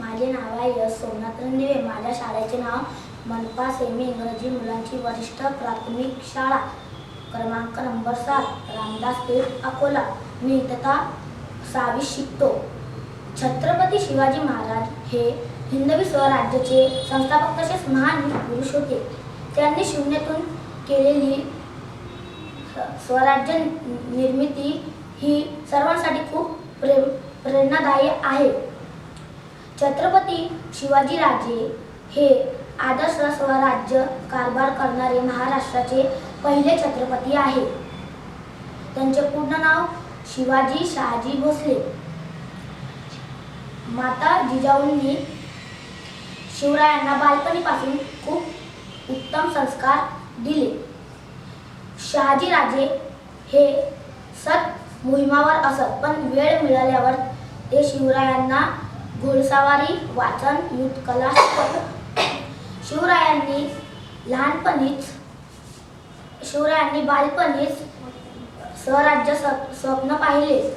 माझे नाव आहे यश सोमनाथ रणदिवे माझ्या शाळेचे नाव मनपा सेमी इंग्रजी मुलांची वरिष्ठ प्राथमिक शाळा. क्रमांक नंबर सात रामदास पेठ अकोला. मी इयत्ता सहावी शिकतो. छत्रपती शिवाजी महाराज हे हिंदवी स्वराज्याचे संस्थापक तसेच महान पुरुष होते. त्यांनी शून्यातून केलेली स्वराज्य निर्मिती ही सर्वांसाठी खूप प्रेम प्रेरणादायी आहे. छत्रपती शिवाजीराजे हे आदर्श स्वराज्य कारभार करणारे महाराष्ट्राचे पहिले छत्रपती आहे त्यांचे पूर्ण नाव शिवाजी शहाजी भोसले. माता जिजाऊंनी शिवरायांना बालपणीपासून खूप उत्तम संस्कार दिले. शहाजीराजे हे सत मोहिमावर असत पण वेळ मिळाल्यावर ते शिवरायांना घोडसवारी वाचन युद्ध कला शिवरायांनी लहानपणीच शिवरायांनी बालपणीच स्वराज्य स्व- स्वप्न पाहिले.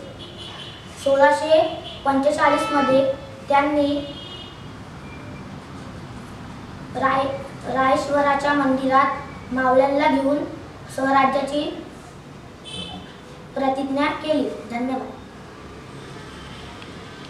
सोळाशे पंचेचाळीसमध्ये त्यांनी राय रायश्वराच्या मंदिरात मावळ्यांना घेऊन स्वराज्याची प्रतिज्ञा केली. धन्यवाद.